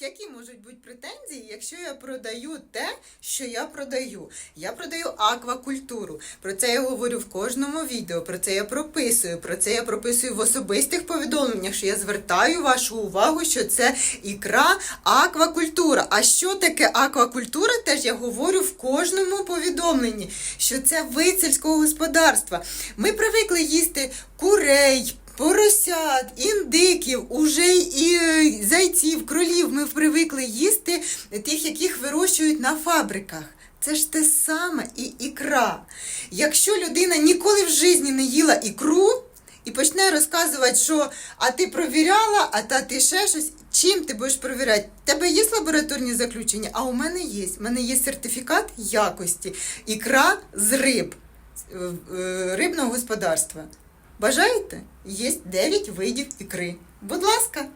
які можуть бути претензії, якщо я продаю те, що я продаю? Я продаю аквакультуру. Про це я говорю в кожному відео. Про це я прописую. Про це я прописую в особистих повідомленнях, що я звертаю вашу увагу, що це ікра аквакультура. А що таке аквакультура? Теж я говорю в кожному повідомленні, що це вид сільського господарства. Ми привикли їсти курей. Поросят, індиків, уже і е, зайців, кролів ми привикли їсти тих, яких вирощують на фабриках. Це ж те саме і ікра. Якщо людина ніколи в житті не їла ікру і почне розказувати, що а ти провіряла, а та ти ще щось, чим ти будеш провіряти? В тебе є лабораторні заключення, а у мене є. У мене є сертифікат якості. Ікра з риб е, е, рибного господарства. Бажаєте? Є 9 видів ікри. Будь ласка.